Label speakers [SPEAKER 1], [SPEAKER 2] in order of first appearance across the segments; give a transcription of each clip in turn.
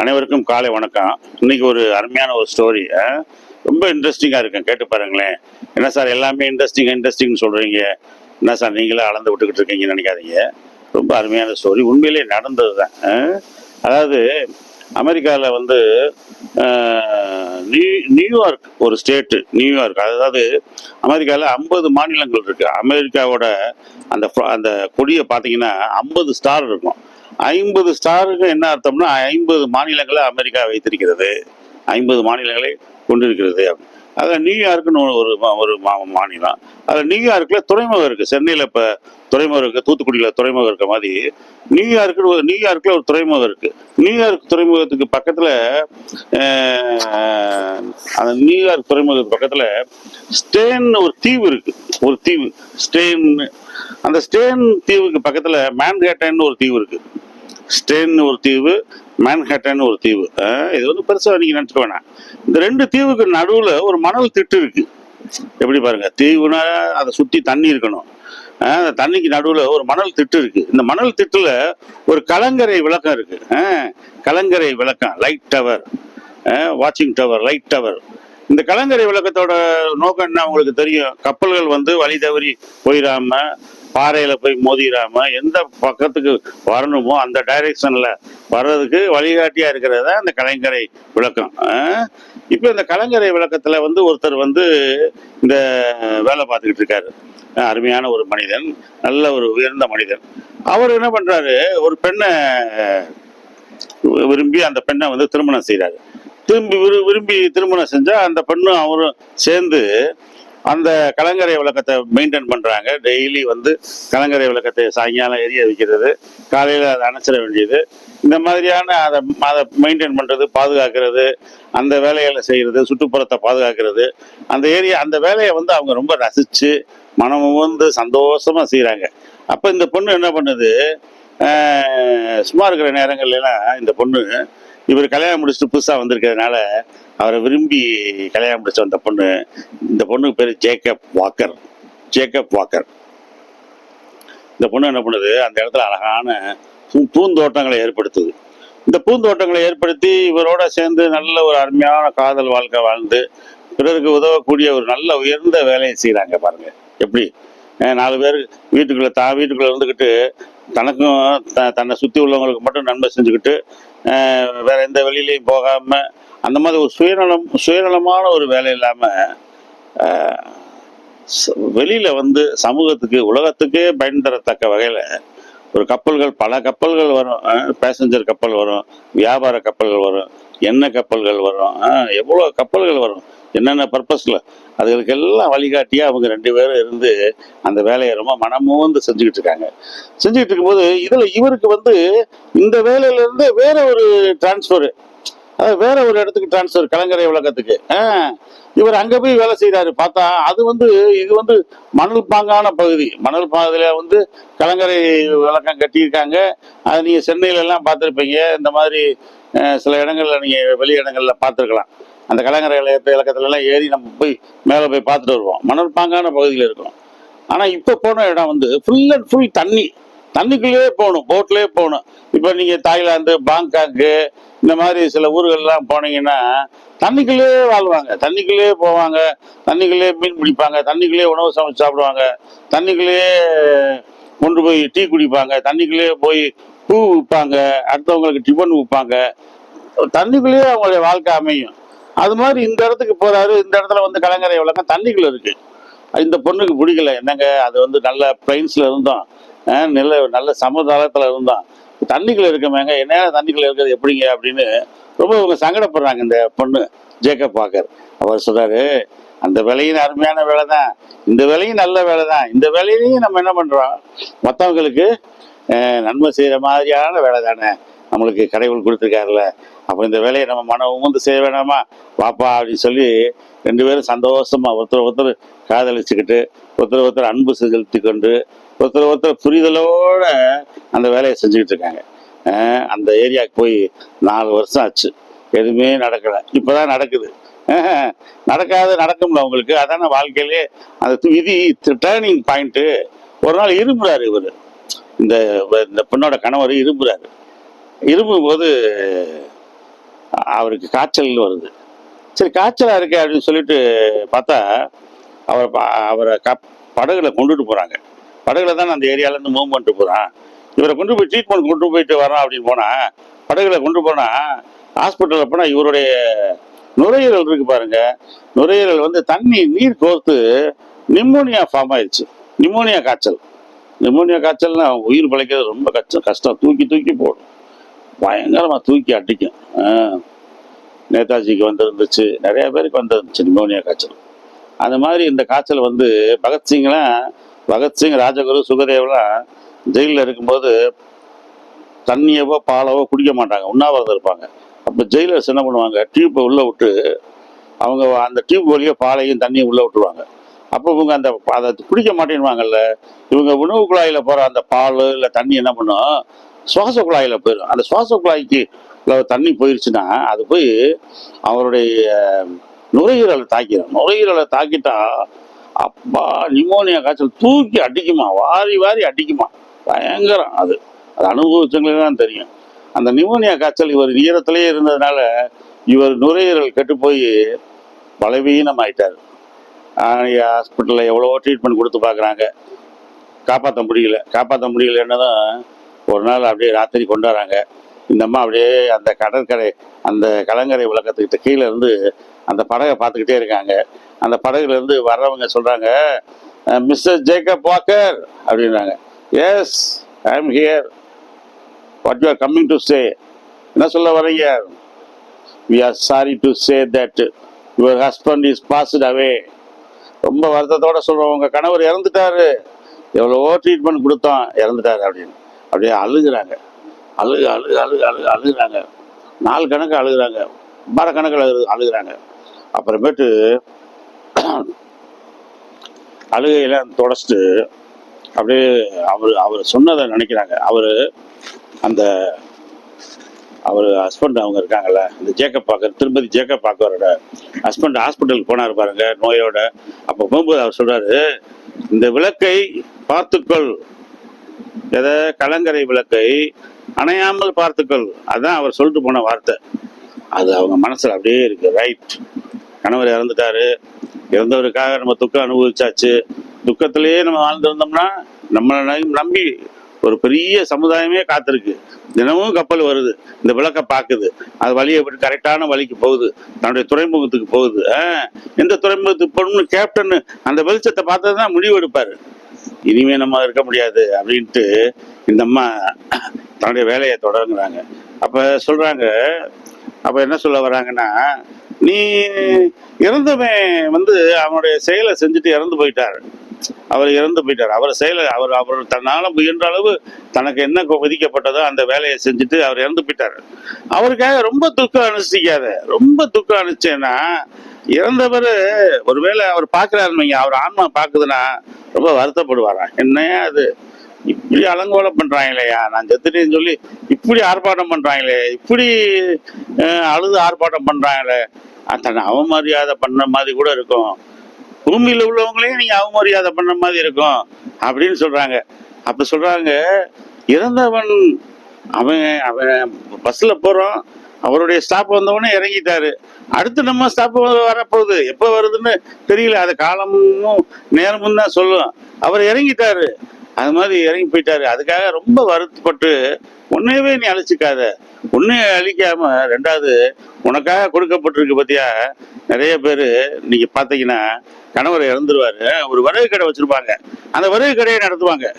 [SPEAKER 1] அனைவருக்கும் காலை வணக்கம். இன்னைக்கு ஒரு அருமையான ஒரு ஸ்டோரி ரொம்ப இன்ட்ரெஸ்டிங்காக இருக்கும் கேட்டு பாருங்களேன். என்ன சார் எல்லாமே இன்ட்ரெஸ்டிங்காக இன்ட்ரெஸ்டிங்னு சொல்கிறீங்க என்ன சார் நீங்களே அளந்து விட்டுக்கிட்டு இருக்கீங்கன்னு நினைக்காதீங்க. ரொம்ப அருமையான ஸ்டோரி உண்மையிலே நடந்தது தான். அதாவது அமெரிக்காவில் வந்து நியூ நியூயார்க் ஒரு ஸ்டேட்டு நியூயார்க் அதாவது அமெரிக்காவில் ஐம்பது மாநிலங்கள் இருக்குது அமெரிக்காவோட அந்த அந்த கொடியை பார்த்தீங்கன்னா ஐம்பது ஸ்டார் இருக்கும். ஐம்பது ஸ்டாருக்கு என்ன அர்த்தம்னா ஐம்பது மாநிலங்களை அமெரிக்கா வைத்திருக்கிறது. ஐம்பது மாநிலங்களை கொண்டிருக்கிறது. அதில் நியூயார்க்குன்னு ஒரு- ஒரு மா- மாநிலம். அதில் நியூயார்க்கில் துறைமுகம் இருக்குது சென்னையில் இப்போ துறைமுகம் இருக்குது தூத்துக்குடியில் துறைமுகம் இருக்க மாதிரி. நியூயார்க்கு ஒரு நியூயார்க்கில் ஒரு துறைமுகம் இருக்குது நியூயார்க் துறைமுகத்துக்கு பக்கத்தில் அந்த நியூயார்க் துறைமுகத்துக்கு பக்கத்தில் ஸ்டேன் ஒரு தீவு இருக்குது ஒரு தீவு. ஸ்டேன் அந்த ஸ்டேன் தீவுக்கு பக்கத்தில் மேன்ஹேட்டன் ஒரு தீவு இருக்குது ஸ்டேன் ஒரு தீவு மேன்ஹேட்டன் ஒரு தீவு. இது வந்து பெருசாக நீங்கள் நினச்சிக்க வேணாம். இந்த ரெண்டு தீவுக்கு நடுவில் ஒரு மணல் திட்டு இருக்கு. எப்படி பாருங்க? தீவுனா அதை சுற்றி தண்ணி இருக்கணும். அந்த தண்ணிக்கு நடுவில் ஒரு மணல் திட்டு இருக்கு. இந்த மணல் திட்டுல ஒரு கலங்கரை விளக்கம் இருக்கு. கலங்கரை விளக்கம் லைட் டவர் வாட்சிங் டவர் லைட் டவர் இந்த கலங்கரை விளக்கத்தோட நோக்கம் என்ன? உங்களுக்கு தெரியும். கப்பல்கள் வந்து வழி தவறி போயிடாம பாறையில போய் மோதிராம எந்த பக்கத்துக்கு வரணுமோ அந்த டைரக்ஷன்ல வர்றதுக்கு வழிகாட்டியா இருக்கிறது தான் இந்த கலைஞரை விளக்கம். இப்போ இந்த கலைஞரை விளக்கத்துல வந்து ஒருத்தர் வந்து இந்த வேலை பார்த்துக்கிட்டு இருக்காரு. அருமையான ஒரு மனிதன் நல்ல ஒரு உயர்ந்த மனிதன். அவர் என்ன பண்றாரு? ஒரு பெண்ணை விரும்பி அந்த பெண்ணை வந்து திருமணம் செய்கிறாரு திரும்பி விரு- விரும்பி திருமணம் செஞ்சா அந்த பெண்ணும் அவரும் சேர்ந்து அந்த கலங்கரை விளக்கத்தை மெயின்டைன் பண்ணுறாங்க டெய்லி வந்து கலங்கரை விளக்கத்தை சாயங்காலம் எரிய வைக்கிறது. காலையில் அதை அணைச்சிட வேண்டியது. இந்த மாதிரியான அதை அதை மெயின்டைன் பண்ணுறது பாதுகாக்கிறது அந்த வேலைகளை செய்கிறது சுற்றுப்புறத்தை பாதுகாக்கிறது. அந்த ஏரியா அந்த வேலையை வந்து அவங்க ரொம்ப ரசித்து மனமும் வந்து சந்தோஷமாக செய்கிறாங்க அப்போ இந்த பொண்ணு என்ன பண்ணுது? சும்மா இருக்கிற நேரங்கள்லாம் இந்த பொண்ணு இவர் கல்யாணம் முடிச்சுட்டு புதுசாக வந்திருக்கிறதுனால அவரை விரும்பி கல்யாணம் முடிச்ச வந்த பொண்ணு இந்த பொண்ணுக்கு பேர் ஜேக்கப் வாக்கர். Jacob Walker. இந்த பொண்ணு என்ன பண்ணுது? அந்த இடத்துல அழகான பூந்தோட்டங்களை ஏற்படுத்துது. இந்த பூந்தோட்டங்களை ஏற்படுத்தி இவரோட சேர்ந்து நல்ல ஒரு அருமையான காதல் வாழ்க்கை வாழ்ந்து பிறருக்கு உதவக்கூடிய ஒரு நல்ல உயர்ந்த வேலையை செய்கிறாங்க பாருங்க. எப்படி? நாலு பேர் வீட்டுக்குள்ளே தான் வீட்டுக்குள்ளே இருந்துக்கிட்டு தனக்கும் த- தன்னை சுற்றி உள்ளவங்களுக்கு மட்டும் நன்மை செஞ்சுக்கிட்டு வேற எந்த வெளியிலையும் போகாம அந்த மாதிரி ஒரு சுயநலம் சுயநலமான ஒரு வேலை இல்லாம வெளியில வந்து சமூகத்துக்கு உலகத்துக்கே பயன் தரத்தக்க வகையில ஒரு கப்பல்கள் பல கப்பல்கள் வரும். பேசஞ்சர் கப்பல் வரும் வியாபார கப்பல்கள் வரும் எண்ணெய் கப்பல்கள் வரும். எவ்வளோ எவ்வளவு கப்பல்கள் வரும். என்னென்ன பர்பஸ்ல அதுகளுக்கெல்லாம் வழிகாட்டியா அவங்க ரெண்டு பேரும் இருந்து அந்த வேலையை ரொம்ப மனமோந்து செஞ்சுக்கிட்டு இருக்காங்க. செஞ்சுக்கிட்டு இருக்கும்போது இதுல இவருக்கு வந்து இந்த வேலையிலேருந்து வேற ஒரு டிரான்ஸ்ஃபரு அதாவது வேற ஒரு இடத்துக்கு டிரான்ஸ்ஃபர் கலங்கரை விளக்கத்துக்கு ஆஹ் இவர் அங்க போய் வேலை செய்யறாரு பார்த்தா அது வந்து இது வந்து மணல் பாங்கான பகுதி. மணல் பாகுதியில வந்து கலங்கரை விளக்கம் கட்டியிருக்காங்க. அது நீங்க சென்னையில எல்லாம் பார்த்துருப்பீங்க. இந்த மாதிரி சில இடங்கள்ல நீங்க வெளி இடங்கள்ல பார்த்துருக்கலாம். அந்த கலங்கரை விளக்க இலக்கத்துலலாம் ஏறி நம்ம போய் மேலே போய் பார்த்துட்டு வருவோம். மணற்பாங்கான பகுதியில் இருக்கும் ஆனால் இப்போ போன இடம் வந்து ஃபுல் அண்ட் ஃபுல் தண்ணி. தண்ணிக்குள்ளேயே போகணும் போட்லேயே போகணும். இப்போ நீங்கள் தாய்லாந்து பாங்காக்கு இந்த மாதிரி சில ஊர்கள்லாம் போனீங்கன்னா தண்ணிக்குள்ளேயே வாழ்வாங்க. தண்ணிக்குள்ளேயே போவாங்க தண்ணிக்குள்ளேயே மீன் பிடிப்பாங்க தண்ணிக்குள்ளேயே உணவு சமைச்சு சாப்பிடுவாங்க தண்ணிக்குள்ளேயே கொண்டு போய் டீ குடிப்பாங்க தண்ணிக்குள்ளேயே போய் பூ விற்பாங்க அடுத்தவங்களுக்கு டிஃபன் விற்பாங்க. தண்ணிக்குள்ளேயே அவங்களுடைய வாழ்க்கை அமையும். அது மாதிரி இந்த இடத்துக்கு போறாரு இந்த இடத்துல வந்து கலங்கரை விளக்கம் தண்ணிக்குள்ள இருக்கு. இந்த பொண்ணுக்கு பிடிக்கல. என்னங்க? அது வந்து நல்ல பிளைன்ஸ்ல இருந்தோம். அஹ் நல்ல நல்ல சமுதாயத்துல இருந்தோம். தண்ணிக்குள்ள இருக்கமேங்க. என்ன தண்ணிக்குள்ள இருக்கிறது? எப்படிங்க? அப்படின்னு ரொம்ப இவங்க சங்கடப்படுறாங்க இந்த பொண்ணு ஜேக்கப் பாக்கர். அவர் சொல்றாரு அந்த வேலையும் அருமையான வேலை தான் இந்த வேலையும் நல்ல வேலை தான் இந்த வேலையிலையும் நம்ம என்ன பண்றோம்? மற்றவங்களுக்கு நன்மை செய்யற மாதிரியான வேலை தானே நம்மளுக்கு கடவுள் கொடுத்துருக்காருல. அப்போ இந்த வேலையை நம்ம மன உமுந்து செய்ய வேணாமா? வாப்பா அப்படின்னு சொல்லி ரெண்டு பேரும் சந்தோஷமாக ஒருத்தர் ஒருத்தர் காதலிச்சுக்கிட்டு ஒருத்தர் ஒருத்தர் அன்பு செலுத்தி கொண்டு ஒருத்தர் ஒருத்தர் புரிதலோட அந்த வேலையை செஞ்சுக்கிட்டு இருக்காங்க. அந்த ஏரியாவுக்கு போய் நாலு வருஷம் ஆச்சு. எதுவுமே நடக்கலை. இப்போ தான் நடக்குது நடக்காது நடக்கும்ல அவங்களுக்கு. அதான வாழ்க்கையிலே அந்த து- விதி டேர்னிங் பாயிண்ட்டு ஒரு நாள் இரும்புறாரு இவர். இந்த இந்த பெண்ணோட கணவர் இரும்புறாரு. இரும்பும் போது அவருக்கு காய்ச்சல் வருது. சரி காய்ச்சலாக இருக்கே அப்படின்னு சொல்லிட்டு பார்த்தா அவரை அவரை க படகுல கொண்டுட்டு போகிறாங்க படகுல தான் அந்த ஏரியாவிலேருந்து மூவ் பண்ணிட்டு போகிறான் இவரை கொண்டு போய் ட்ரீட்மெண்ட் கொண்டு போயிட்டு வரோம் அப்படின்னு போனால் படகுல கொண்டு போனால் ஹாஸ்பிட்டலில் போனால் இவருடைய நுரையீரல் இருக்கு பாருங்க. நுரையீரல் வந்து தண்ணி நீர் கோர்த்து நிமோனியா ஃபார்ம் ஆயிடுச்சு நிமோனியா காய்ச்சல். நிமோனியா காய்ச்சல்னா உயிர் பிழைக்கிறது ரொம்ப கஷ்டம். கஷ்டம். தூக்கி தூக்கி போடும். பயங்கரமாக தூக்கி அடிக்கும். ஆ. நேதாஜிக்கு வந்திருந்துச்சு. நிறைய பேருக்கு வந்திருந்துச்சு. நிமோனியா காய்ச்சல். அந்த மாதிரி இந்த காய்ச்சல் வந்து பகத்சிங்லாம் பகத்சிங் ராஜகுரு சுகதேவ்லாம் ஜெயிலில் இருக்கும்போது தண்ணியவோ பாலவோ குடிக்க மாட்டாங்க. உண்ணாவிரதம் இருப்பாங்க. அப்போ ஜெயிலர்ஸ் என்ன பண்ணுவாங்க? டியூப்பை உள்ளே விட்டு அவங்க அந்த டியூப் வழியாக பாலையும் தண்ணியும் உள்ளே விட்டுருவாங்க. அப்போ இவங்க அந்த அதை குடிக்க மாட்டேன்வாங்கல்ல இவங்க உணவு குழாயில் போகிற அந்த பால் இல்லை தண்ணி என்ன பண்ணும்? சுவாச குழாயில் போயிடும் அந்த சுவாச குழாய்க்கு தண்ணி போயிடுச்சுன்னா அது போய் அவருடைய நுரையீரலை தாக்கிடும் நுரையீரலை தாக்கிட்டா அப்பா நிமோனியா காய்ச்சல் தூக்கி அடிக்குமா? வாரி வாரி அடிக்குமா? பயங்கரம் அது. அது அனுபவிச்சவங்களுக்கு தான் தெரியும். அந்த நிமோனியா காய்ச்சல் இவர் ஈரத்திலேயே இருந்ததுனால இவர் நுரையீரல் கெட்டு போய் பலவீனம் ஆயிட்டார் ஹாஸ்பிட்டலில் எவ்வளோ ட்ரீட்மெண்ட் கொடுத்து பார்க்குறாங்க. காப்பாற்ற முடியல. காப்பாற்ற முடியல என்னதான் ஒரு நாள் அப்படியே ராத்திரி கொண்டாடுறாங்க. இந்த அம்மா அப்படியே அந்த கடற்கரை அந்த கலங்கரை விளக்கத்துக்கிட்ட கீழே இருந்து அந்த படகை பார்த்துக்கிட்டே இருக்காங்க. அந்த படகுலேருந்து வர்றவங்க சொல்கிறாங்க மிஸ்டர் ஜேக்கப் வாக்கர் அப்படின்றாங்க. Yes I am here what you are coming to stay என்ன சொல்ல வரீங்க we are sorry to say that your husband is passed away ரொம்ப வருத்தத்தோட சொல்கிறோம் உங்கள் கணவர் இறந்துட்டாரு. எவ்வளவோ ட்ரீட்மெண்ட் கொடுத்தோம் இறந்துட்டாரு அப்படின்னு. அப்படியே அழுகுறாங்க. அழுகு அழுகு அழுகு அழுகு அழுகுறாங்க. நாலு கணக்கு அழுகுறாங்க. வார கணக்கில் அழு அழுகுறாங்க. அப்புறமேட்டு அழுகையெல்லாம் தொடச்சிட்டு அப்படியே அவர் அவர் சொன்னதை நினைக்கிறாங்க. அவர் அந்த அவர் ஹஸ்பண்ட் அவங்க இருக்காங்கல்ல இந்த ஜேக்கப் பாக்கர் திருப்பதி ஜேக்கப் பாக்கரோட ஹஸ்பண்ட் ஹாஸ்பிட்டலுக்கு போனார் பாருங்க நோயோட. அப்போ போகும்போது அவர் சொல்றாரு இந்த விளக்கை பார்த்துக்கொள். எதை? கலங்கரை விளக்கை அணையாமல் பார்த்துக்கொள். அதான் அவர் சொல்லிட்டு போன வார்த்தை. அது அவங்க மனசுல அப்படியே இருக்கு. ரைட் கணவர் இறந்துட்டாரு. இறந்தவருக்காக நம்ம துக்கம் அனுபவிச்சாச்சு. துக்கத்திலேயே நம்ம வாழ்ந்திருந்தோம்னா நம்மளை நம்பி- நம்பி ஒரு பெரிய சமுதாயமே காத்திருக்கு. தினமும் கப்பல் வருது. இந்த விளக்க பார்க்குது. அது வழியை விட்டு கரெக்டான வழிக்கு போகுது. தன்னுடைய துறைமுகத்துக்கு போகுது. எந்த துறைமுகத்துக்கு போகணும்னு கேப்டன் அந்த வெளிச்சத்தை பார்த்தது தான் முடிவு எடுப்பாரு. இனிமே நம்ம இருக்க முடியாது அப்படின்ட்டு இந்த அம்மா தன்னுடைய வேலையை தொடங்குறாங்க. அப்ப சொல்றாங்க அப்ப என்ன சொல்ல வராங்கன்னா நீ இறந்துமே வந்து அவனுடைய செயலை செஞ்சுட்டு இறந்து போயிட்டார். அவர் இறந்து போயிட்டார். அவர் செயலை அவர் அவர் தன்னால முயன்ற அளவு தனக்கு என்ன விதிக்கப்பட்டதோ அந்த வேலையை செஞ்சுட்டு அவர் இறந்து போயிட்டார். அவருக்காக ரொம்ப துக்கம் அனுஷ்டிக்காத ரொம்ப துக்கம் அனுப்பிச்சேன்னா இறந்தவர் ஒருவேளை அவர் பார்க்குறாருமைங்க அவர் ஆன்மா பார்க்குதுன்னா ரொம்ப வருத்தப்படுவாராம் என்னையா அது இப்படி அலங்கோலம் பண்றாங்களேயா? நான் செத்துட்டேன்னு சொல்லி இப்படி ஆர்ப்பாட்டம் பண்றாங்களே இப்படி அழுது ஆர்ப்பாட்டம் பண்றாங்களே. அத்தனை தன்னை அவமரியாதை பண்ண மாதிரி கூட இருக்கும். பூமியில் உள்ளவங்களையும் நீங்க அவமரியாதை பண்ண மாதிரி இருக்கும் அப்படின்னு சொல்றாங்க. அப்ப சொல்றாங்க இறந்தவன் அவன் அவன் பஸ்ல போறோம் அவருடைய ஸ்டாப் வந்தவொடனே இறங்கிட்டாரு. அடுத்து நம்ம ஸ்டாப் வரப்போகுது. எப்போ வருதுன்னு தெரியல. அது காலமும் நேரமும் தான் சொல்லும். அவர் இறங்கிட்டாரு. அது மாதிரி இறங்கி போயிட்டாரு. அதுக்காக ரொம்ப வருத்தப்பட்டு உன்னையவே நீ அழிச்சிக்காத. உன்னைய அழிக்காம ரெண்டாவது உனக்காக கொடுக்கப்பட்டிருக்கு பத்தியா? நிறைய பேர் நீங்க பாத்தீங்கன்னா கணவர் இறந்துருவாரு. ஒரு வரவு கடை வச்சிருப்பாங்க. அந்த வரவு கடையை நடத்துவாங்க.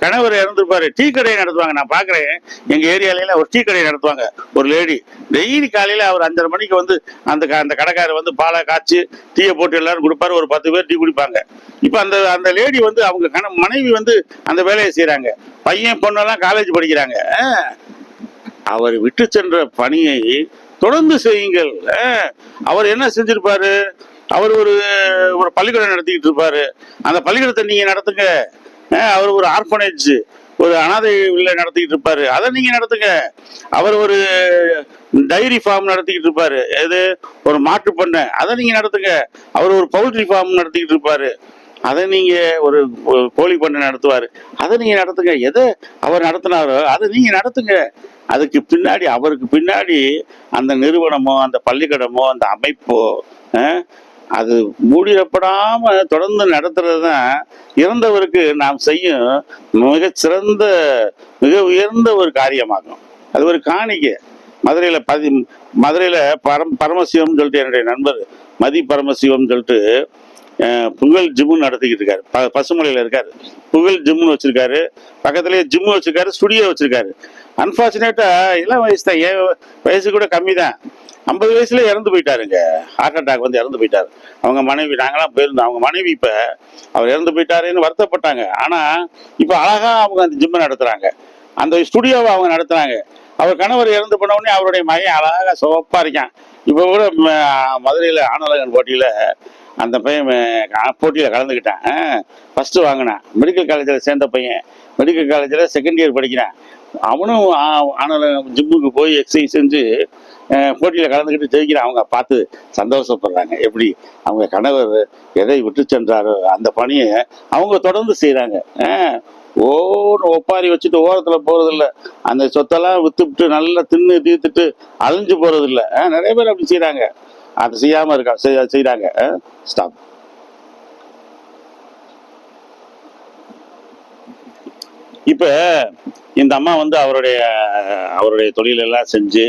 [SPEAKER 1] கணவர் இறந்துருப்பாரு. டீ கடையை நடத்துவாங்க. நான் பாக்குறேன். எங்க ஏரியாலையில ஒரு டீ கடையை நடத்துவாங்க. ஒரு லேடி. டெய்லி காலையில அவர் அஞ்சரை மணிக்கு வந்து அந்த க- அந்த கடைக்காரர் வந்து பாலை காய்ச்சி டீயை போட்டு எல்லாரும் கொடுப்பாரு. ஒரு பத்து பேர் டீ குடிப்பாங்க. இப்ப அந்த அந்த லேடி வந்து அவங்க கண மனைவி வந்து அந்த வேலையை செய்யறாங்க பையன் பொண்ணெல்லாம் காலேஜ் படிக்கிறாங்க. ஆஹ், அவர் விட்டு சென்ற பணியை தொடர்ந்து செய்யுங்கள். அவர் என்ன செஞ்சிருப்பாரு? அவர் ஒரு ஒரு பள்ளிக்கூடம் நடத்திக்கிட்டு இருப்பாரு. அந்த பள்ளிக்கூடத்தை நீங்க நடத்துங்க. அவர் ஒரு ஆர்ஃபனேஜ் ஒரு அனாதை வில்லை நடத்திக்கிட்டு இருப்பாரு. அதை நீங்க நடத்துங்க. அவர் ஒரு டைரி ஃபார்ம் நடத்திக்கிட்டு இருப்பாரு. எது? ஒரு மாட்டு பண்ணை. அதை நீங்க நடத்துங்க. அவர் ஒரு பவுல்ட்ரி ஃபார்ம் நடத்திக்கிட்டு இருப்பாரு. அதை நீங்க ஒரு கோழி பண்ணை நடத்துவாரு. அதை நீங்க நடத்துங்க. எதை அவர் நடத்தினாரோ அதை நீங்க நடத்துங்க. அதுக்கு பின்னாடி அவருக்கு பின்னாடி அந்த நிறுவனமோ அந்த பள்ளிக்கூடமோ அந்த அமைப்போ அது மூடிடப்படாம தொடர்ந்து நடத்துறது தான் இறந்தவருக்கு நாம் செய்யும் மிக சிறந்த மிக உயர்ந்த ஒரு காரியமாகும். அது ஒரு காணிக்கை. மதுரையில் பதி மதுரையில் பரம் பரமசிவம்னு சொல்லிட்டு என்னுடைய நண்பர் மதி பரமசிவம்னு சொல்லிட்டு புகழ் ஜிம்முன்னு நடத்திக்கிட்டு இருக்காரு. ப பசுமலையில் இருக்காரு. புகழ் ஜிம்னு வச்சிருக்காரு. பக்கத்துலேயே ஜிம்மு வச்சிருக்காரு ஸ்டுடியோ வச்சிருக்காரு. அன்பார்ச்சுனேட்டா இளம் வயசு தான். ஏ வயசு கூட கம்மி தான் ஐம்பது வயசுல இறந்து போயிட்டாருங்க. ஹார்ட் அட்டாக் வந்து இறந்து போயிட்டாரு. அவங்க மனைவி நாங்களாம் போயிருந்தோம். அவங்க மனைவி இப்போ அவர் இறந்து போயிட்டாருன்னு வருத்தப்பட்டாங்க. ஆனால் இப்போ அழகா அவங்க அந்த ஜிம்மை நடத்துகிறாங்க அந்த ஸ்டுடியோவை அவங்க நடத்துகிறாங்க அவர் கணவர் இறந்து போனவுடனே அவருடைய மகன் அழகாக சிவப்பா இருக்கான். இப்போ கூட ம- ஆனலகன் போட்டியில் அந்த பையன் போட்டியில் கலந்துக்கிட்டான். ஃபர்ஸ்ட் வாங்கினான். மெடிக்கல் காலேஜில் சேர்ந்த பையன். மெடிக்கல் காலேஜில் செகண்ட் இயர் படிக்கிறான். அவனும் ஆனலகன் ஆனலகம் ஜிம்முக்கு போய் எக்ஸசைஸ் செஞ்சு போட்டியில் கலந்துக்கிட்டு ஜெயிக்கிறான். அவங்க பார்த்து சந்தோஷப்படுறாங்க. எப்படி அவங்க கணவர் எதை விட்டு சென்றாரோ அந்த பணியை அவங்க தொடர்ந்து செய்கிறாங்க ஓன்னு ஒப்பாரி வச்சுட்டு ஓரத்தில் போகிறதில்ல அந்த சொத்தெல்லாம் வித்துவிட்டு நல்லா தின்னு தீர்த்துட்டு அழிஞ்சு போகிறதில்ல நிறைய பேர் அப்படி செய்கிறாங்க அதை செய்யாமல் இருக்கா? செய் செய்கிறாங்க ஸ்டாப் இப்போ இந்த அம்மா வந்து அவருடைய அவருடைய தொழிலெல்லாம் செஞ்சு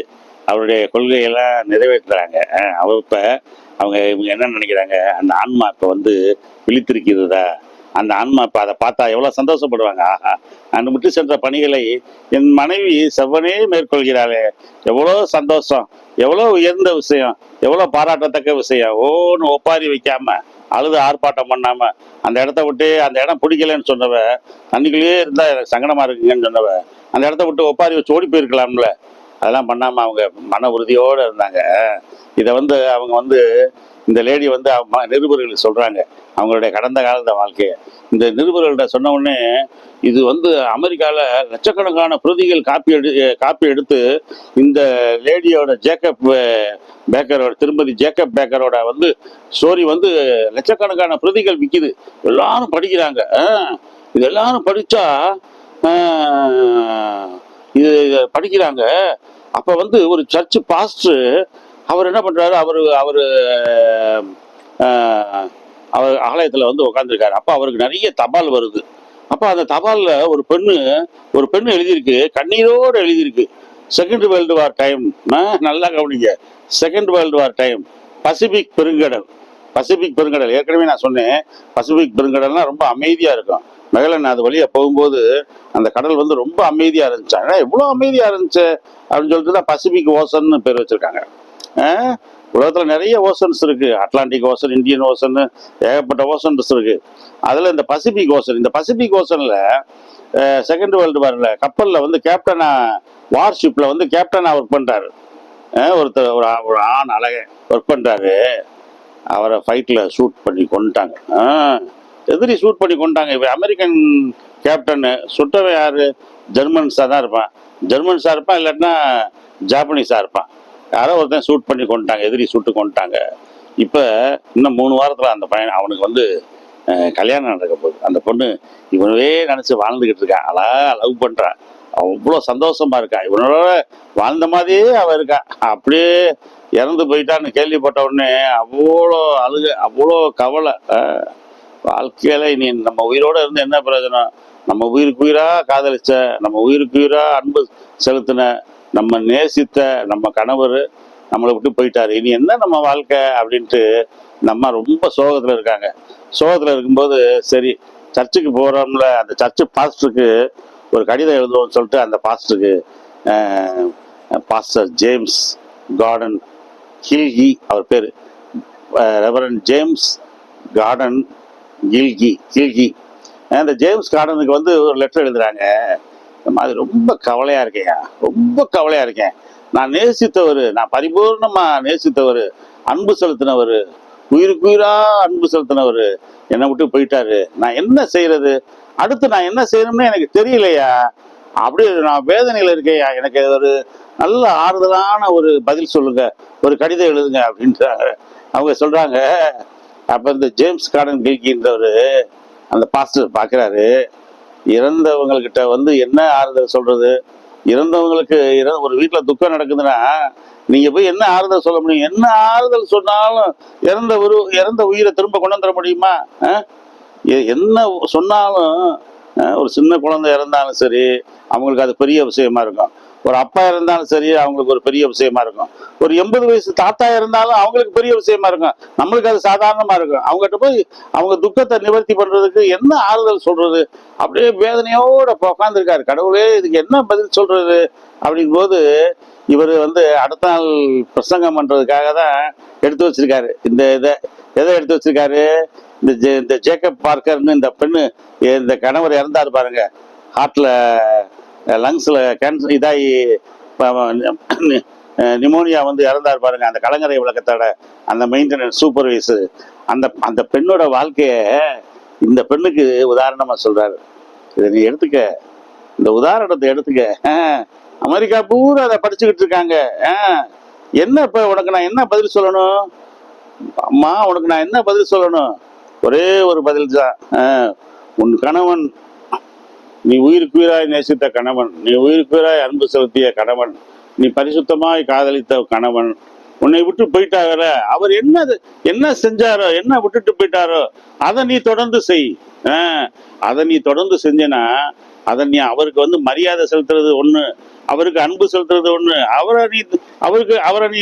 [SPEAKER 1] அவருடைய கொள்கையெல்லாம் நிறைவேற்றுறாங்க. அவ இப்ப அவங்க இவங்க என்ன நினைக்கிறாங்க? அந்த ஆன்மா இப்போ வந்து விழித்திருக்கிறதா? அந்த ஆன்மா இப்போ அதை பார்த்தா எவ்வளோ சந்தோஷப்படுவாங்க? ஆஹா. நான் விட்டு சென்ற பணிகளை என் மனைவி செவ்வனே மேற்கொள்கிறாளே. எவ்வளோ சந்தோஷம். எவ்வளோ உயர்ந்த விஷயம். எவ்வளோ பாராட்டத்தக்க விஷயம். ஓன்னு ஒப்பாரி வைக்காம அழுது ஆர்ப்பாட்டம் பண்ணாம அந்த இடத்த விட்டு அந்த இடம் பிடிக்கலன்னு சொன்னவ தண்ணிக்குள்ளேயே இருந்தால் எனக்கு சங்கடமா இருக்குங்கன்னு சொன்னவ அந்த இடத்த விட்டு ஒப்பாரி வச்சு ஓடி போயிருக்கலாம்ல. அதெல்லாம் பண்ணாமல் அவங்க மன உறுதியோடு இருந்தாங்க. இதை வந்து அவங்க வந்து இந்த லேடி வந்து அவங்க நிருபர்களுக்கு சொல்கிறாங்க அவங்களுடைய கடந்த காலத்த வாழ்க்கையை. இந்த நிருபர்கள்ட்ட சொன்ன உடனே இது வந்து அமெரிக்காவில் லட்சக்கணக்கான பிரதிகள் காப்பி எடு காப்பி எடுத்து இந்த லேடியோட ஜேக்கப் பேக்கரோட திருமதி ஜேக்கப் பேக்கரோட வந்து ஸ்டோரி வந்து லட்சக்கணக்கான பிரதிகள் விற்கிது எல்லாரும் படிக்கிறாங்க. இது எல்லாரும் படித்தா இது படிக்கிறாங்க. அப்போ வந்து ஒரு சர்ச் பாஸ்டர் அவர் என்ன பண்ணுறாரு அவர் அவர் அவர் ஆலயத்தில் வந்து உட்காந்துருக்காரு அப்போ அவருக்கு நிறைய தபால் வருது. அப்போ அந்த தபாலில் ஒரு பெண்ணு ஒரு பெண்ணு எழுதியிருக்கு. கண்ணீரோடு எழுதியிருக்கு. செகண்ட் வேர்ல்டு வார் டைம் நல்லா கவனிங்க. Second world war time Pacific பெருங்கடல். பசிபிக் பெருங்கடல். ஏற்கனவே நான் சொன்னேன். பசிபிக் பெருங்கடல்னால் ரொம்ப அமைதியாக இருக்கும். மெகலன் அது வழியாக போகும்போது அந்த கடல் வந்து ரொம்ப அமைதியாக இருந்துச்சு. ஆனால் எவ்வளோ அமைதியாக இருந்துச்சு அப்படின்னு சொல்லிட்டு தான் பசிபிக் ஓசன்னு பேர் வச்சிருக்காங்க. உலகத்தில் நிறைய ஓசன்ஸ் இருக்கு. அட்லாண்டிக் ஓசன் இந்தியன் ஓசன் ஏகப்பட்ட ஓசன்ஸ் இருக்கு. அதில் இந்த பசிபிக் ஓசன் இந்த பசிபிக் ஓசனில் செகண்ட் வேர்ல்டு வாரில் கப்பலில் வந்து கேப்டனாக வார்ஷிப்பில் வந்து கேப்டனாக ஒர்க் பண்ணுறாரு ஒருத்தர் ஒரு ஒரு ஆண் அழக ஒர்க் பண்ணுறாரு அவரை ஃபைட்டில் ஷூட் பண்ணி கொண்டுட்டாங்க எதிரி ஷூட் பண்ணி கொண்டாங்க இப்போ அமெரிக்கன் கேப்டனு சுட்டவன் யார்? ஜெர்மன்ஸாக தான் இருப்பான். ஜெர்மன்ஸாக இருப்பான் இல்லாட்டினா ஜாப்பனீஸாக இருப்பான். யாரோ ஒருத்தன் ஷூட் பண்ணி கொண்டுட்டாங்க எதிரி சுட்டு கொண்டுட்டாங்க. இப்போ இன்னும் மூணு வாரத்தில் அந்த பையன் அவனுக்கு வந்து கல்யாணம் நடக்க போகுது. அந்த பொண்ணு இவனவே நினச்சி வாழ்ந்துக்கிட்டு இருக்கான் அழகா லவ் பண்ணுறான் அவ்வளோ சந்தோஷமா இருக்கா. இவனோட வாழ்ந்த மாதிரியே அவன் இருக்கா. அப்படியே இறந்து போயிட்டான்னு கேள்விப்பட்ட உடனே அவ்வளோ அழுக அவ்வளோ கவலை. அஹ், வாழ்க்கையில இனி நம்ம உயிரோட இருந்து என்ன பிரயோஜனம்? நம்ம உயிருக்கு உயிரா காதலிச்ச நம்ம உயிருக்கு உயிரா அன்பு செலுத்தின நம்ம நேசித்த நம்ம கணவர் நம்மளை விட்டு போயிட்டாரு. இனி என்ன நம்ம வாழ்க்கை அப்படின்ட்டு நம்ம ரொம்ப சோகத்தில் இருக்காங்க. சோகத்தில் இருக்கும்போது சரி சர்ச்சுக்கு போகிறோம்ல அந்த சர்ச்சு பாஸ்டருக்கு ஒரு கடிதம் எழுதுவோம்னு சொல்லிட்டு அந்த பாஸ்டருக்கு பாஸ்டர் ஜேம்ஸ் கார்டன் ஹில்கி அவர் பேர். Reverend James Gordon Gilkey Gilkey. அந்த ஜேம்ஸ் கார்டனுக்கு வந்து ஒரு லெட்டர் எழுதுகிறாங்க இந்த மாதிரி ரொம்ப கவலையா இருக்கேன். ரொம்ப கவலையா இருக்கேன். நான் நேசித்தவர் நான் பரிபூர்ணமா நேசித்தவர் அன்பு செலுத்தினவர் உயிருக்குயிரா அன்பு செலுத்தினவர் என்னை விட்டு போயிட்டாரு. நான் என்ன செய்யறது? அடுத்து நான் என்ன செய்யணும்னு எனக்கு தெரியலையா? அப்படி நான் வேதனையில இருக்கேயா எனக்கு ஒரு நல்ல ஆறுதலான ஒரு பதில் சொல்லுங்க. ஒரு கடிதம் எழுதுங்க அப்படின்றாங்க அவங்க சொல்றாங்க. அப்ப இந்த ஜேம்ஸ் கார்டன் கில்கின்றவர் அந்த பாஸ்டர் பார்க்குறாரு இறந்தவங்கக்கிட்ட வந்து என்ன ஆறுதல் சொல்றது? இறந்தவங்களுக்கு இற- ஒரு வீட்டில் துக்கம் நடக்குதுன்னா நீங்க போய் என்ன ஆறுதல் சொல்ல முடியும்? என்ன ஆறுதல் சொன்னாலும் இறந்த ஒரு இறந்த உயிரை திரும்ப கொண்டு வந்துட முடியுமா? எ- என்ன சொன்னாலும் ஒரு சின்ன குழந்தை இறந்தாலும் சரி அவங்களுக்கு அது பெரிய விஷயமா இருக்கும். ஒரு அப்பா இருந்தாலும் சரி அவங்களுக்கு ஒரு பெரிய விஷயமா இருக்கும். ஒரு எண்பது வயசு தாத்தா இருந்தாலும் அவங்களுக்கு பெரிய விஷயமா இருக்கும். நம்மளுக்கு அது சாதாரணமா இருக்கும். அவங்ககிட்ட போய் அவங்க துக்கத்தை நிவர்த்தி பண்றதுக்கு என்ன ஆறுதல் சொல்றது? அப்படியே வேதனையோட உட்காந்துருக்காரு கடவுளே இதுக்கு என்ன பதில் சொல்றது? அப்படிங்கும்போது இவர் வந்து அடுத்த நாள் பிரசங்கம் பண்றதுக்காக தான் எடுத்து வச்சிருக்காரு. இந்த இதை எதை எடுத்து வச்சிருக்காரு? இந்த ஜே- இந்த ஜேக்கப் பார்க்கர்னு இந்த பெண்ணு இந்த கணவர் இறந்தாரு பாருங்க. ஹார்ட்ல லங்ஸில் கேன்சர் இதாகி நிமோனியா வந்து இறந்தாரு பாருங்க அந்த கலங்கரை விளக்கத்தோட அந்த மெயின்டெனன்ஸ் சூப்பர்வைசர் அந்த அந்த பெண்ணோட வாழ்க்கையை இந்த பெண்ணுக்கு உதாரணமாக சொல்கிறாரு இதை நீ எடுத்துக்க. இந்த உதாரணத்தை எடுத்துக்க. அமெரிக்கா பூரா அதை படிச்சுக்கிட்டு இருக்காங்க. என்ன இப்போ உனக்கு நான் என்ன பதில் சொல்லணும்? அம்மா உனக்கு நான் என்ன பதில் சொல்லணும்? ஒரே ஒரு பதில் தான். உன் கணவன் நீ உயிருக்கு உயிராய் நேசித்த கணவன் நீ உயிருக்குயிராய் அன்பு செலுத்திய கணவன் நீ பரிசுத்தமாய் காதலித்த கணவன் உன்னை விட்டு போயிட்டாங்கல்ல அவர் என்ன என்ன செஞ்சாரோ என்ன விட்டுட்டு போயிட்டாரோ அதை நீ தொடர்ந்து செய். ஆஹ், அதை நீ தொடர்ந்து செஞ்சேன்னா அதை நீ அவருக்கு வந்து மரியாதை செலுத்துறது ஒண்ணு அவருக்கு அன்பு செலுத்துறது ஒண்ணு அவரை நீ அவருக்கு அவரை நீ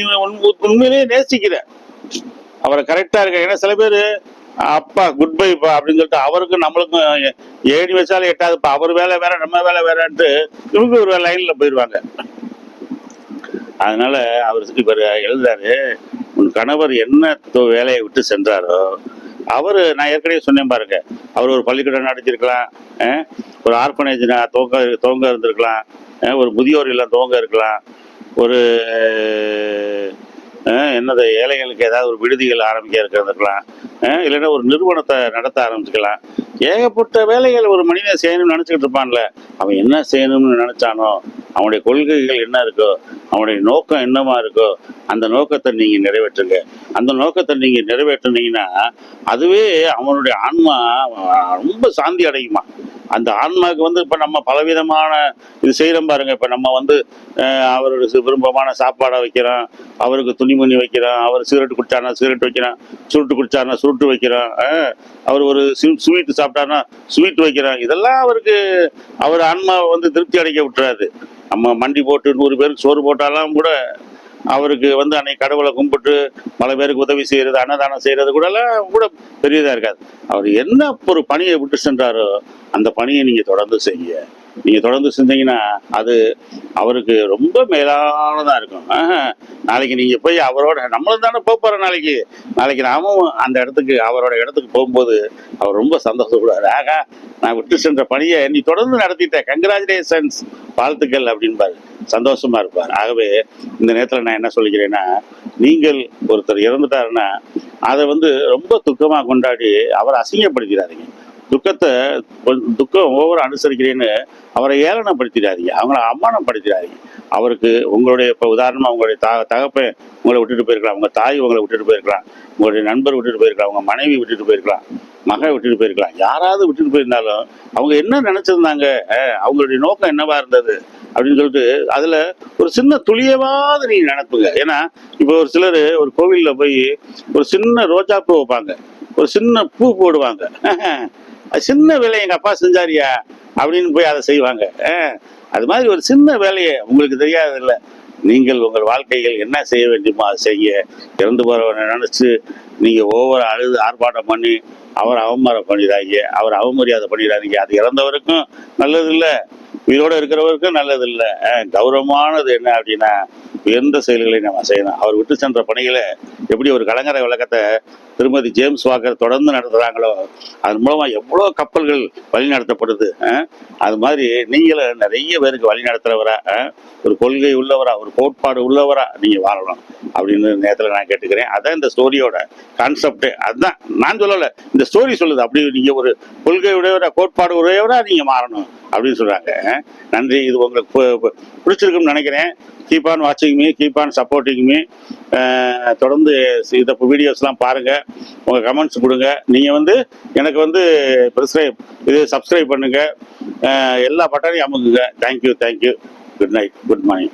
[SPEAKER 1] உண்மையிலேயே நேசிக்கிற. அவரை கரெக்டா இருக்க. ஏன்னா சில பேர் அப்பா குட் பைப்பா அப்படின்னு சொல்லிட்டு அவருக்கும் நம்மளுக்கும் ஏடி வச்சாலும் எட்டாதுப்பா அவர் வேலை வேற நம்ம வேலை வேறன்ட்டு இவங்க ஒரு லைன்ல போயிடுவாங்க. அதனால அவர் இவர் எழுதாரு உன் கணவர் என்ன வேலையை விட்டு சென்றாரோ அவர் நான் ஏற்கனவே சொன்னேன் பாருங்க. அவர் ஒரு பள்ளிக்கூடம் நடத்திருக்கலாம் ஒரு ஆர்பனேஜ் துவங்க துவங்க இருந்திருக்கலாம் ஒரு முதியோர் இல்லம் துவங்க இருக்கலாம் ஒரு என்னது ஏழைகளுக்கு ஏதாவது ஒரு விடுதிகள் ஆரம்பிக்க இருக்கிறதுக்கலாம் இல்லைன்னா ஒரு நிறுவனத்தை நடத்த ஆரம்பிச்சுக்கலாம். ஏகப்பட்ட வேலைகள் ஒரு மனிதன் செய்யணும்னு நினச்சிக்கிட்டு இருப்பான்ல. அவன் என்ன செய்யணும்னு நினைச்சானோ அவனுடைய கொள்கைகள் என்ன இருக்கோ அவனுடைய நோக்கம் என்னமா இருக்கோ அந்த நோக்கத்தை நீங்க நிறைவேற்றுங்க. அந்த நோக்கத்தை நீங்க நிறைவேற்றுனீங்கன்னா அதுவே அவனுடைய ஆன்மா ரொம்ப சாந்தி அடையுமா? அந்த ஆன்மாவுக்கு வந்து இப்போ நம்ம பலவிதமான இது செய்கிறோம் பாருங்க. இப்போ நம்ம வந்து அவரோட விரும்பமான விருப்பமான சாப்பாடை வைக்கிறோம். அவருக்கு துணிமணி வைக்கிறோம். அவர் சிகரெட் குடிச்சானா சிகரெட் வைக்கிறோம். சுருட்டு குடிச்சானா சுருட்டு வைக்கிறோம். அவர் ஒரு ஸ்வீட் சாப்பிட்டானா ஸ்வீட் வைக்கிறோம். இதெல்லாம் அவருக்கு அவர் ஆன்மாவை வந்து திருப்தி அடைக்க விட்டுறாது நம்ம மண்டி போட்டு நூறு பேருக்கு சோறு போட்டாலாம் கூட அவருக்கு வந்து அன்னைக்கு கடவுளை கும்பிட்டு பல பேருக்கு உதவி செய்யறது அன்னதானம் செய்யறது கூட எல்லாம் கூட பெரியதா இருக்காது. அவர் என்ன ஒரு பணியை விட்டு சென்றாரோ அந்த பணியை நீங்க தொடர்ந்து செய்ய நீங்க தொடர்ந்து செஞ்சீங்கன்னா அது அவருக்கு ரொம்ப மேலானதா இருக்கும். நாளைக்கு நீங்க போய் அவரோட நம்மளும் தானே போக நாளைக்கு. நாளைக்கு நாமும் அந்த இடத்துக்கு அவரோட இடத்துக்கு போகும்போது அவர் ரொம்ப சந்தோஷப்படுவார். ஆகா நான் விட்டு சென்ற பணியை நீ தொடர்ந்து நடத்திட்ட. கங்க்ராச்சுலேஷன்ஸ் வாழ்த்துக்கள் அப்படின்பாரு. சந்தோஷமா இருப்பார். ஆகவே இந்த நேரத்தில் நான் என்ன சொல்லிக்கிறேன்னா நீங்கள் ஒருத்தர் இறந்துட்டாருன்னா அதை வந்து ரொம்ப துக்கமா கொண்டாடி அவரை அசிங்கப்படுத்திடாதீங்க. துக்கத்தை துக்கம் ஒவ்வொரு அனுசரிக்கிறேன்னு அவரை ஏளனப்படுத்திடாதீங்க. அவங்கள அவமானப்படுத்திடாதீங்க. அவருக்கு உங்களுடைய இப்போ உதாரணமா உங்களுடைய த தகப்பன் உங்களை விட்டுட்டு போயிருக்கலாம். உங்க தாய் உங்களை விட்டுட்டு போயிருக்கலாம். உங்களுடைய நண்பர் விட்டுட்டு போயிருக்கலாம். உங்கள் மனைவி விட்டுட்டு போயிருக்கலாம். மகன் விட்டுட்டு போயிருக்கலாம். யாராவது விட்டுட்டு போயிருந்தாலும் அவங்க என்ன நினைச்சிருந்தாங்க? அவங்களுடைய நோக்கம் என்னவா இருந்தது? அப்படின்னு சொல்லிட்டு அதில் ஒரு சின்ன துளியவாவது நீங்கள் நினப்புங்க. ஏன்னா இப்போ ஒரு சிலர் ஒரு கோவிலில் போய் ஒரு சின்ன ரோஜா பூ வைப்பாங்க. ஒரு சின்ன பூ போடுவாங்க. சின்ன வேலையை எங்கள் அப்பா செஞ்சாரியா? அப்படின்னு போய் அதை செய்வாங்க. அது மாதிரி ஒரு சின்ன வேலையை உங்களுக்கு தெரியாது இல்லை நீங்கள் உங்கள் வாழ்க்கையில் என்ன செய்ய வேண்டுமோ அதை செய்ய. இறந்து போகிறவனை நினச்சி நீங்கள் ஒவ்வொரு அழுது ஆர்ப்பாட்டம் பண்ணி அவரை அவமானம் பண்ணிடுறாங்க அவர் அவமரியாதை பண்ணிடாதீங்க அது இறந்தவருக்கும் நல்லது இல்லை உயிரோடு இருக்கிறவருக்கும் நல்லது இல்லை கௌரவமானது என்ன அப்படின்னா உயர்ந்த செயல்களை நம்ம செய்யணும். அவர் விட்டு சென்ற பணிகளை எப்படி ஒரு கலங்கரை விளக்கத்தை திருமதி ஜேம்ஸ் வாக்கர் தொடர்ந்து நடத்துகிறாங்களோ அதன் மூலமாக எவ்வளோ கப்பல்கள் வழி நடத்தப்படுது அது மாதிரி நீங்களும் நிறைய பேருக்கு வழி நடத்துறவரா ஒரு கொள்கை உள்ளவரா ஒரு கோட்பாடு உள்ளவரா நீங்கள் வாழணும் அப்படின்னு நேரத்தில் நான் கேட்டுக்கிறேன். அதான் இந்த ஸ்டோரியோட கான்செப்ட். அதுதான் நான் சொல்லலை இந்த ஸ்டோரி சொல்லுது. அப்படி நீங்கள் ஒரு கொள்கை உடையவரா கோட்பாடு உடையவரா நீங்கள் மாறணும் அப்படின்னு சொல்கிறாங்க நன்றி இது உங்களுக்கு பிடிச்சிருக்குன்னு நினைக்கிறேன். கீப் ஆன் வாட்சிங் me keep on supporting me தொடர்ந்து இந்த வீடியோஸ்லாம் பாருங்க. உங்க கமெண்ட்ஸ் கொடுங்க. நீங்கள் வந்து எனக்கு வந்து ப்ரிஸ்கிரைப் இது சப்ஸ்கிரைப் பண்ணுங்க. எல்லா பட்டனையும் அமுக்குங்க. Thank you thank you good night good morning